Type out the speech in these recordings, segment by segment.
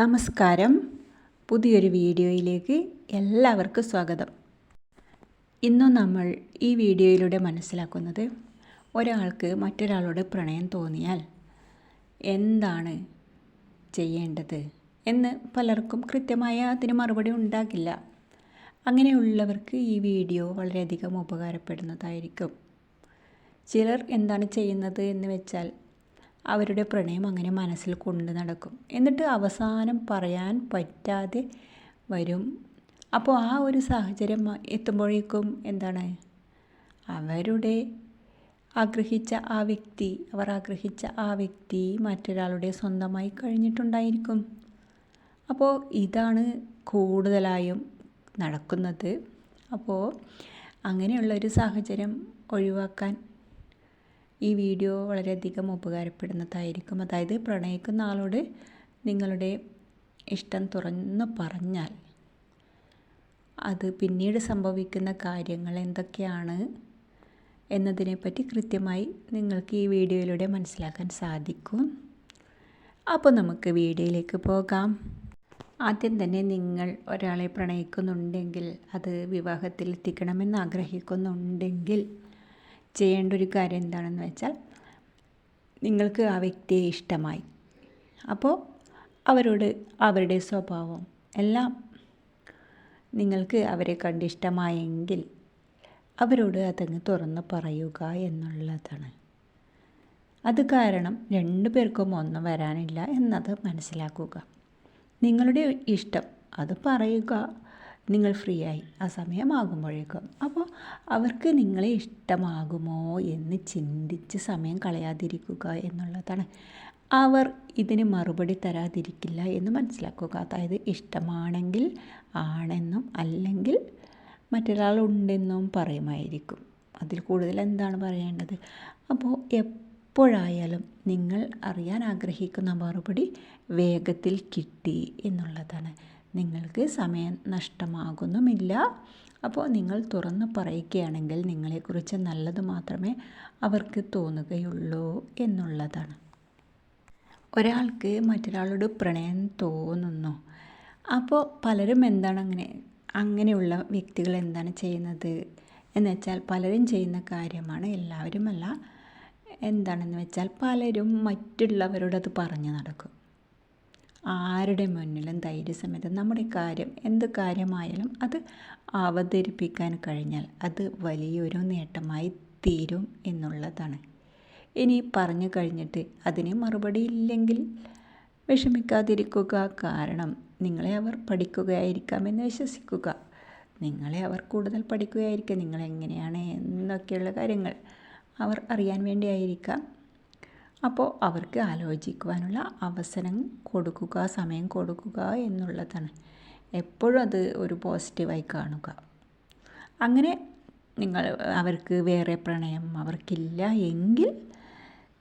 നമസ്കാരം. പുതിയൊരു വീഡിയോയിലേക്ക് എല്ലാവർക്കും സ്വാഗതം. ഇന്നും നമ്മൾ ഈ വീഡിയോയിലൂടെ മനസ്സിലാക്കുന്നത് ഒരാൾക്ക് മറ്റൊരാളോട് പ്രണയം തോന്നിയാൽ എന്താണ് ചെയ്യേണ്ടത് എന്ന് പലർക്കും കൃത്യമായ അതിന് മറുപടി ഉണ്ടാകില്ല. അങ്ങനെയുള്ളവർക്ക് ഈ വീഡിയോ വളരെയധികം ഉപകാരപ്പെടുന്നതായിരിക്കും. ചിലർ എന്താണ് ചെയ്യുന്നത് എന്ന് വെച്ചാൽ അവരുടെ പ്രണയം അങ്ങനെ മനസ്സിൽ കൊണ്ട് നടക്കും. എന്നിട്ട് അവസാനം പറയാൻ പറ്റാതെ വരും. അപ്പോൾ ആ ഒരു സാഹചര്യം എത്തുമ്പോഴേക്കും എന്താണ്? അവരുടെ ആഗ്രഹിച്ച ആ വ്യക്തി അവർ ആഗ്രഹിച്ച ആ വ്യക്തി മറ്റൊരാളുടെ സ്വന്തമായി കഴിഞ്ഞിട്ടുണ്ടായിരിക്കും. അപ്പോൾ ഇതാണ് കൂടുതലായും നടക്കുന്നത്. അപ്പോൾ അങ്ങനെയുള്ള ഒരു സാഹചര്യം ഒഴിവാക്കാൻ ഈ വീഡിയോ വളരെയധികം ഉപകാരപ്പെടുന്നതായിരിക്കും. അതായത് പ്രണയിക്കുന്ന ആളോട് നിങ്ങളുടെ ഇഷ്ടം തുറന്ന് പറഞ്ഞാൽ അത് പിന്നീട് സംഭവിക്കുന്ന കാര്യങ്ങൾ എന്തൊക്കെയാണ് എന്നതിനെപ്പറ്റി കൃത്യമായി നിങ്ങൾക്ക് ഈ വീഡിയോയിലൂടെ മനസ്സിലാക്കാൻ സാധിക്കും. അപ്പോൾ നമുക്ക് വീഡിയോയിലേക്ക് പോകാം. ആദ്യം തന്നെ നിങ്ങൾ ഒരാളെ പ്രണയിക്കുന്നുണ്ടെങ്കിൽ അത് വിവാഹത്തിൽ എത്തിക്കണമെന്ന് ആഗ്രഹിക്കുന്നുണ്ടെങ്കിൽ ചെയ്യേണ്ട ഒരു കാര്യം എന്താണെന്ന് വെച്ചാൽ നിങ്ങൾക്ക് ആ വ്യക്തിയെ ഇഷ്ടമായി. അപ്പോൾ അവരോട് അവരുടെ സ്വഭാവം എല്ലാം നിങ്ങൾക്ക് അവരെ കണ്ടിഷ്ടമായെങ്കിൽ അവരോട് അതങ്ങ് തുറന്ന് പറയുക എന്നുള്ളതാണ്. അത് കാരണം രണ്ടു പേർക്കും ഒന്നും വരാനില്ല എന്നത് മനസ്സിലാക്കുക. നിങ്ങളുടെ ഇഷ്ടം അത് പറയുക നിങ്ങൾ ഫ്രീ ആയി ആ സമയമാകുമ്പോഴേക്കും. അപ്പോൾ അവർക്ക് നിങ്ങളെ ഇഷ്ടമാകുമോ എന്ന് ചിന്തിച്ച് സമയം കളയാതിരിക്കുക എന്നുള്ളതാണ്. അവർ ഇതിന് മറുപടി തരാതിരിക്കില്ല എന്ന് മനസ്സിലാക്കുക. അതായത് ഇഷ്ടമാണെങ്കിൽ ആണെന്നും അല്ലെങ്കിൽ മറ്റൊരാളുണ്ടെന്നും പറയുമായിരിക്കും. അതിൽ കൂടുതൽ എന്താണ് പറയേണ്ടത്? അപ്പോൾ എപ്പോഴായാലും നിങ്ങൾ അറിയാൻ ആഗ്രഹിക്കുന്ന മറുപടി വേഗത്തിൽ കിട്ടി എന്നുള്ളതാണ്. നിങ്ങൾക്ക് സമയം നഷ്ടമാകുന്നുമില്ല. അപ്പോൾ നിങ്ങൾ തുറന്നു പറയുകയാണെങ്കിൽ നിങ്ങളെക്കുറിച്ച് നല്ലത് മാത്രമേ അവർക്ക് തോന്നുകയുള്ളൂ എന്നുള്ളതാണ്. ഒരാൾക്ക് മറ്റൊരാളോട് പ്രണയം തോന്നുന്നു. അപ്പോൾ പലരും എന്താണ് അങ്ങനെ അങ്ങനെയുള്ള വ്യക്തികൾ എന്താണ് ചെയ്യുന്നത് എന്ന് വെച്ചാൽ പലരും ചെയ്യുന്ന കാര്യമാണ്. എല്ലാവരുമല്ല. എന്താണെന്ന് വെച്ചാൽ പലരും മറ്റുള്ളവരോട് അത് പറഞ്ഞു നടക്കും. ആരുടെ മുന്നിലും ധൈര്യസമേതം നമ്മുടെ കാര്യം എന്ത് കാര്യമായാലും അത് അവതരിപ്പിക്കാൻ കഴിഞ്ഞാൽ അത് വലിയൊരു നേട്ടമായി തീരും എന്നുള്ളതാണ്. ഇനി പറഞ്ഞു കഴിഞ്ഞിട്ട് അതിന് മറുപടി ഇല്ലെങ്കിൽ വിഷമിക്കാതിരിക്കുക. കാരണം നിങ്ങളെ അവർ പഠിക്കുകയായിരിക്കാം എന്ന് വിശ്വസിക്കുക. നിങ്ങളെ അവർ കൂടുതൽ പഠിക്കുകയായിരിക്കും. നിങ്ങളെങ്ങനെയാണ് എന്നൊക്കെയുള്ള കാര്യങ്ങൾ അവർ അറിയാൻ വേണ്ടിയായിരിക്കാം. അപ്പോൾ അവർക്ക് ആലോചിക്കുവാനുള്ള അവസരം കൊടുക്കുക സമയം കൊടുക്കുക എന്നുള്ളതാണ്. എപ്പോഴും അത് ഒരു പോസിറ്റീവായി കാണുക. അങ്ങനെ നിങ്ങൾ അവർക്ക് വേറെ പ്രണയം അവർക്കില്ല എങ്കിൽ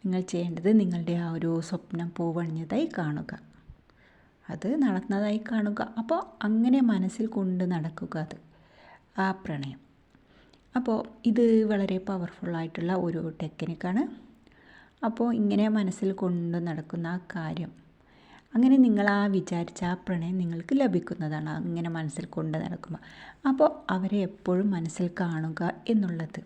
നിങ്ങൾ ചെയ്യേണ്ടത് നിങ്ങളുടെ ആ ഒരു സ്വപ്നം പൂവണിഞ്ഞതായി കാണുക. അത് നടന്നതായി കാണുക. അപ്പോൾ അങ്ങനെ മനസ്സിൽ കൊണ്ട് നടക്കുക അത് ആ പ്രണയം. അപ്പോൾ ഇത് വളരെ പവർഫുള്ളായിട്ടുള്ള ഒരു ടെക്നിക്കാണ് അപ്പോൾ ഇങ്ങനെ മനസ്സിൽ കൊണ്ട് നടക്കുന്ന ആ കാര്യം. അങ്ങനെ നിങ്ങൾ ആ വിചാരിച്ച ആ പ്രണയം നിങ്ങൾക്ക് ലഭിക്കുന്നതാണ്. അങ്ങനെ മനസ്സിൽ കൊണ്ട് നടക്കുമ്പോൾ അപ്പോൾ അവരെ എപ്പോഴും മനസ്സിൽ കാണുക എന്നുള്ളത്.